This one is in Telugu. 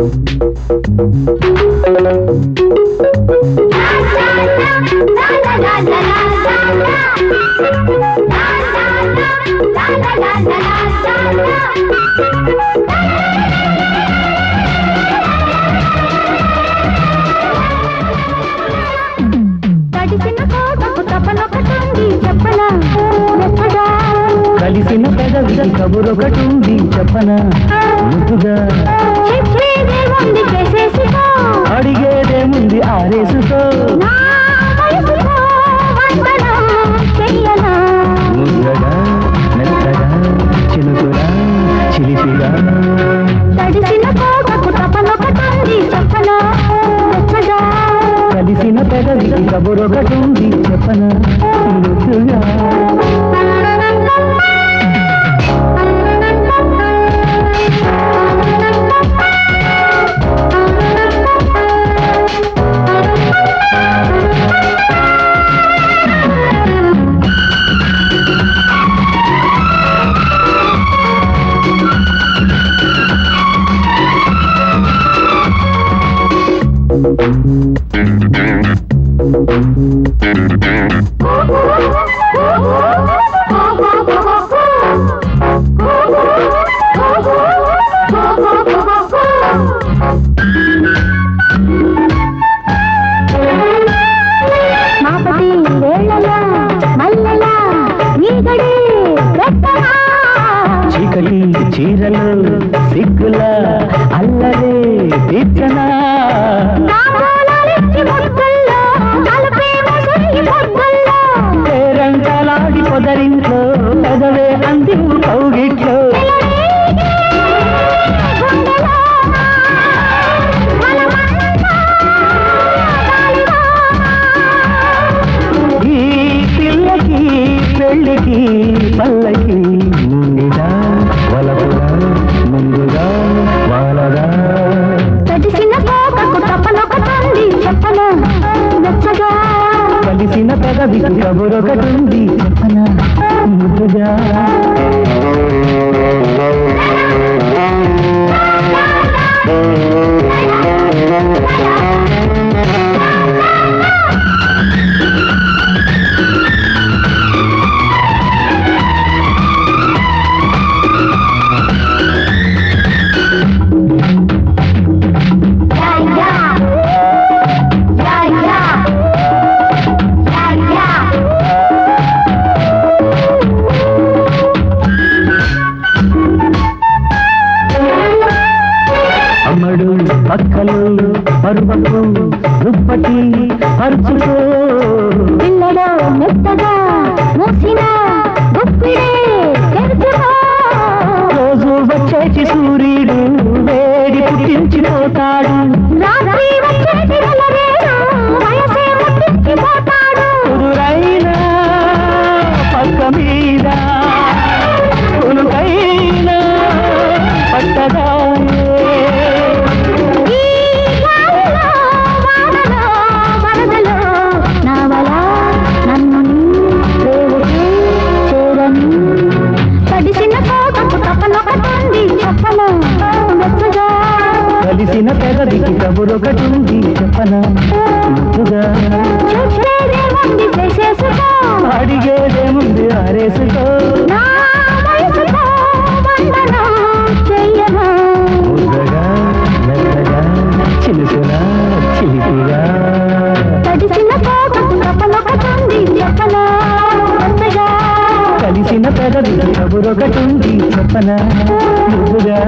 తడిసిన పెదవికి కబురొకటుంది చెప్పన? ముద్దుగా అడిగేదేముంది చెయ్యనా. ముద్దగా మెత్తగా చినుకుగా చిలిపిగా. తడిసిన కోటకు తపనొకటుంది చెప్పనా? కలిసిన కబురొకటుంది చెప్పన? మాపటి చీరలు సిగ్గుల అల్లరే తీర్చనా పేరంటలాడి పొదరింట్లో పెదవే అందివు కౌగిట్లో. ఈ పిల్లకి పెళ్ళికి పల్లకి కబురొకటుంది చెప్పన ముద్దుగా. అమ్మడు పక్కలు పరువకు దుప్పటి పరుచుకో. పిల్లడో మెత్తగా కలిసిన పెదవికి కబురొకటుంది చెప్పన? ముద్దుగా అడిగేదేముంది ఆరేసుకో ముద్దగా మెత్తగా చిలుసులా కలిసిన పెదవికి కబురొకటుంది చెప్పన? ముద్దుగా.